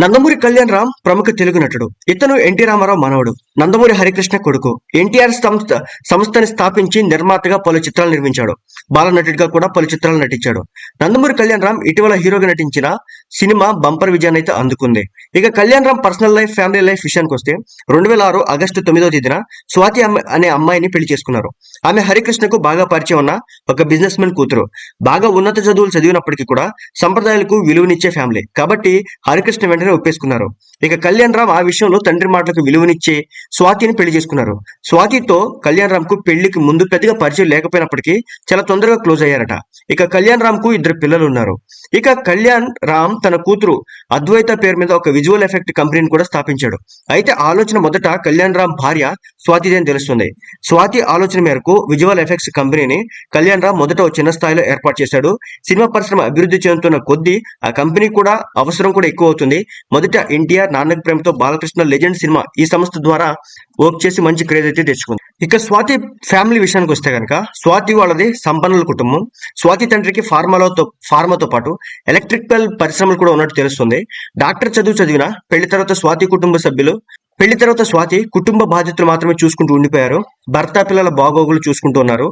నందమూరి కళ్యాణ్ రామ్ ప్రముఖ తెలుగు నటుడు. ఇతను ఎన్టీ రామారావు మనవడు. నందమూరి హరికృష్ణ కొడుకు. ఎన్టీఆర్ సంస్థ సంస్థని స్థాపించి నిర్మాతగా పలు చిత్రాలు నిర్మించాడు. బాల నటుడిగా కూడా పలు చిత్రాలు నటించాడు. నందమూరి కళ్యాణ్ రామ్ ఇటీవల హీరోగా నటించిన సినిమా బంపర్ విజయాన్ని అయితే అందుకుంది. ఇక Kalyan Ram personal life family life విషయానికి వస్తే రెండు వేల ఆరు ఆగస్టు తొమ్మిదో తేదీన స్వాతి అనే అమ్మాయిని పెళ్ళి చేసుకున్నారు. ఆమె హరికృష్ణకు బాగా పరిచయం ఉన్న ఒక బిజినెస్ మెన్ కూతురు. బాగా ఉన్నత చదువులు చదివినప్పటికీ కూడా సంప్రదాయాలకు విలువనిచ్చే ఫ్యామిలీ. కాబట్టి హరికృష్ణ వెంటనే ఒప్పేసుకున్నారు. ఇక కళ్యాణ్ రామ్ ఆ విషయంలో తండ్రి మాటలకు విలువనిచ్చే స్వాతిని పెళ్ళి చేసుకున్నారు. స్వాతితో కళ్యాణ్ రామ్కు పెళ్ళికి ముందు పెద్దగా పరిచయం లేకపోయినప్పటికీ చాలా తొందరగా క్లోజ్ అయ్యారట. ఇక కళ్యాణ్ రామ్కు ఇద్దరు పిల్లలు ఉన్నారు. ఇక కళ్యాణ్ రామ్ తన కూతురు అద్వైత పేరు మీద ఒక విజువల్ ఎఫెక్ట్ కంపెనీని కూడా స్థాపించాడు. అయితే ఆలోచన మొదట కళ్యాణ్ రామ్ భార్య స్వాతిదే అని తెలుస్తుంది. స్వాతి ఆలోచన మేరకు విజువల్ ఎఫెక్ట్స్ కంపెనీని కళ్యాణ్ రామ్ మొదట చిన్న స్థాయిలో ఏర్పాటు చేశాడు. సినిమా పరిశ్రమ అభివృద్ధి చెందుతున్న కొద్దీ ఆ కంపెనీ కూడా అవసరం కూడా ఎక్కువ అవుతుంది. మొదట ఎన్టీఆర్ నాన్నక్ ప్రేమతో బాలకృష్ణ లెజెండ్ సినిమా ఈ సంస్థ ద్వారా వర్క్ చేసి మంచి క్రేజ్ అయితే తెచ్చుకుంది. ఇక స్వాతి ఫ్యామిలీ విషయానికి వస్తే కనుక స్వాతి వాళ్ళది సంపన్నుల కుటుంబం. స్వాతి తండ్రికి ఫార్మాలతో ఫార్మాతో పాటు ఎలక్ట్రికల్ పరిశ్రమలు కూడా ఉన్నట్టు తెలుస్తుంది. డాక్టర్ చదువు చదివిన పెళ్ళి తర్వాత స్వాతి కుటుంబ సభ్యులు పెళ్ళి తర్వాత స్వాతి కుటుంబ బాధ్యతలు మాత్రమే చూసుకుంటూ ఉండిపోయారు. భర్త పిల్లల బాగోగులు చూసుకుంటూ ఉన్నారు.